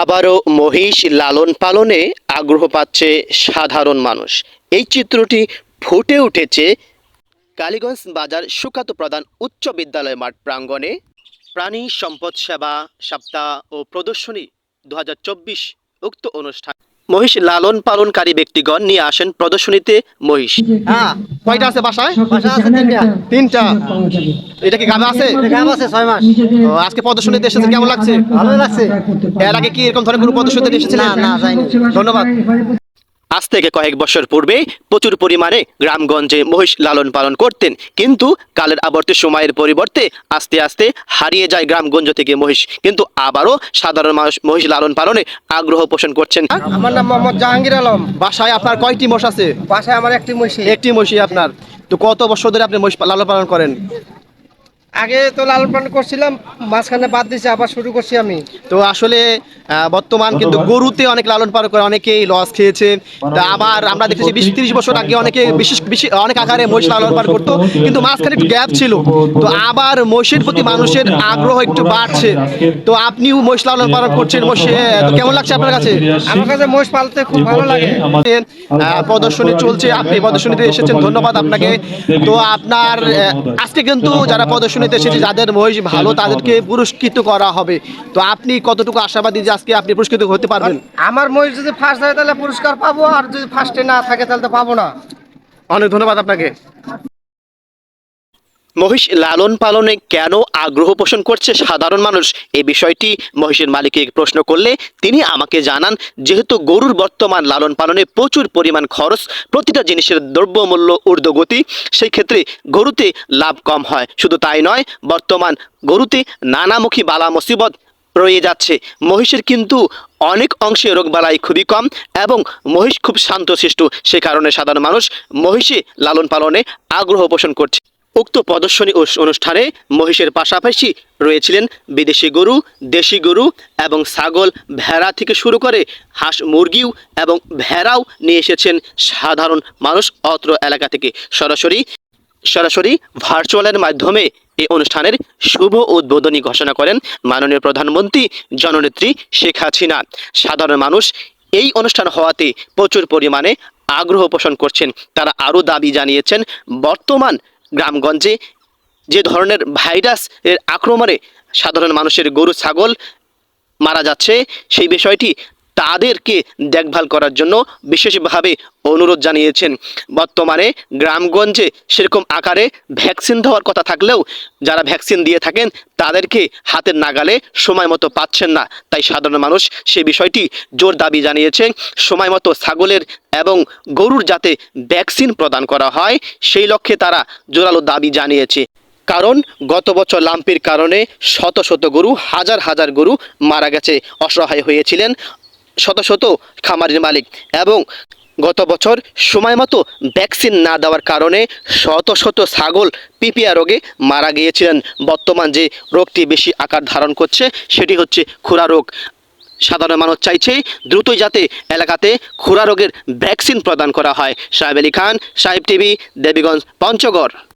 আবারও মহিষ লালন পালনে আগ্রহ পাচ্ছে সাধারণ মানুষ। এই চিত্রটি ফুটে উঠেছে কালীগঞ্জ বাজার সুকাত প্রধান উচ্চ বিদ্যালয় মাঠ প্রাঙ্গণে। প্রাণী সম্পদ সেবা সপ্তাহ ও প্রদর্শনী দু হাজার চব্বিশ উক্ত অনুষ্ঠান মহিষ লালন পালনকারী ব্যক্তিগণ নিয়ে আসেন প্রদর্শনীতে মহিষ। হ্যাঁ কয়টা আছে বাসায়? বাসা আছে তিনটা। তিনটা। এটা কি গাবে আছে? গাব আছে ছয় মাস। ও, আজকে প্রদর্শনীতে এসেছে কেমন লাগছে? ভালো লাগছে। এর আগে কি এরকম ধরনের কোনো প্রদর্শনীতে এসেছিলেন? না, না, যাইনি। ধন্যবাদ। আজ থেকে কয়েক বছর পূর্বে প্রচুর পরিমাণে গ্রামগঞ্জে মহিষ লালন পালন করতেন। কিন্তু কালের আবর্তে সময়ের পরিবর্তে আস্তে আস্তে হারিয়ে যায় গ্রামগঞ্জ থেকে মহিষ। কিন্তু আবারও সাধারণ মানুষ মহিষ লালন পালনে আগ্রহ পোষণ করছেন। আমার নাম মোহাম্মদ জাহাঙ্গীর আলম। বাসায় আপনার কয়টি মোষ আছে? বাসায় আমার একটি মহিষী। একটি মহিষই আপনার। তো কত বছর ধরে আপনি মহিষ লালন পালন করেন? আগে তো লালন পালন করছিলাম মাঝখানে বাদ দিয়েছি আবার শুরু করছি আমি। তো আসলে বর্তমান কিন্তু গরুতে অনেক লালন পালন করে অনেকেই লস খেয়েছে তা আবার আমরা দেখেছি বিশ তিরিশ বছর আগে অনেকে বিশেষ বেশি অনেক আকারে মহিষ লালন পালন করতো কিন্তু মাঝখানে একটু গ্যাপ ছিল। তো আবার মহিষের প্রতি মানুষের আগ্রহ একটু বাড়ছে। তো আপনিও মহিষ লালন পালন করছেন মহিষে কেমন লাগছে আপনার কাছে? আমার কাছে মহিষ পালতে খুব ভালো লাগে। প্রদর্শনী চলছে আপনি প্রদর্শনীতে এসেছেন ধন্যবাদ আপনাকে। তো আপনার আজকে কিন্তু যারা প্রদর্শনীতে সেটি যাদের মহিষ ভালো তাদেরকে পুরস্কৃত করা হবে। তো আপনি কতটুকু আশাবাদী যে আজকে আপনি পুরস্কৃত হতে পারবেন? আমার মহিষ যদি ফার্স্ট হয় তাহলে পুরস্কার পাবো আর যদি ফার্স্টে না থাকে তাহলে তো পাবো না। অনেক ধন্যবাদ আপনাকে। মহিষ লালন পালনে কেন আগ্রহ পোষণ করছে সাধারণ মানুষ? এই বিষয়টি মহিষের মালিককে প্রশ্ন করলে তিনি আমাকে জানান, যেহেতু গরুর বর্তমান লালন পালনে প্রচুর পরিমাণ খরচ, প্রতিটা জিনিসের দ্রব্যমূল্য ঊর্ধ্বগতি সেই ক্ষেত্রে গরুতে লাভ কম হয়। শুধু তাই নয়, বর্তমান গরুতে নানামুখী বালা মুসিবত রয়ে যাচ্ছে। মহিষের কিন্তু অনেক অংশে রোগবালাই খুবই কম এবং মহিষ খুব শান্তশিষ্ট। সে কারণে সাধারণ মানুষ মহিষে লালন পালনে আগ্রহ পোষণ করছে। উক্ত প্রদর্শনী অনুষ্ঠানে মহিষের পাশাপাশি রয়েছিলেন বিদেশি গরু, দেশি গরু এবং ছাগল ভেড়া থেকে শুরু করে হাঁস মুরগিও এবং ভেড়াও নিয়ে এসেছেন সাধারণ মানুষ অত্র এলাকা থেকে। সরাসরি সরাসরি ভার্চুয়ালের মাধ্যমে এই অনুষ্ঠানের শুভ উদ্বোধনী ঘোষণা করেন মাননীয় প্রধানমন্ত্রী জননেত্রী শেখ হাসিনা। সাধারণ মানুষ এই অনুষ্ঠান হওয়াতে প্রচুর পরিমাণে আগ্রহ পোষণ করছেন। তারা আরও দাবি জানিয়েছেন, বর্তমান গ্রামগঞ্জে যে ধরনের ভাইরাস এর আক্রমণে সাধারণ মানুষের গরু ছাগল মারা যাচ্ছে সেই বিষয়টি তাদেরকে দেখভাল করার জন্য বিশেষভাবে অনুরোধ জানিয়েছেন। বর্তমানে গ্রামগঞ্জে সেরকম আকারে ভ্যাকসিন দেওয়ার কথা থাকলেও যারা ভ্যাকসিন দিয়ে থাকেন, তাদেরকে হাতের নাগালে সময় মতো পাচ্ছেন না। তাই সাধারণ মানুষ সে বিষয়টি জোর দাবি জানিয়েছে। সময় মতো ছাগলের এবং গরুর যাতে ভ্যাকসিন প্রদান করা হয়, সেই লক্ষ্যে তারা জোরালো দাবি জানিয়েছে। কারণ গত বছর লাম্পির কারণে শত শত গরু, হাজার হাজার গরু মারা গেছে। অসহায় হয়েছিলেন। শত শত খামারের মালিক এবং গত বছর সময় মতো ভ্যাকসিন না দেওয়ার কারণে শত শত ছাগল পিপিয়া রোগে মারা গিয়েছিলেন। বর্তমান যে রোগটি বেশি আকার ধারণ করছে, সেটি হচ্ছে খুরা রোগ। সাধারণ মানুষ চাইছে দ্রুতই যাতে এলাকাতে খুরা রোগের ভ্যাকসিন প্রদান করা হয়। সাহেব আলী খান, সাহেব টিভি, দেবীগঞ্জ, পঞ্চগড়।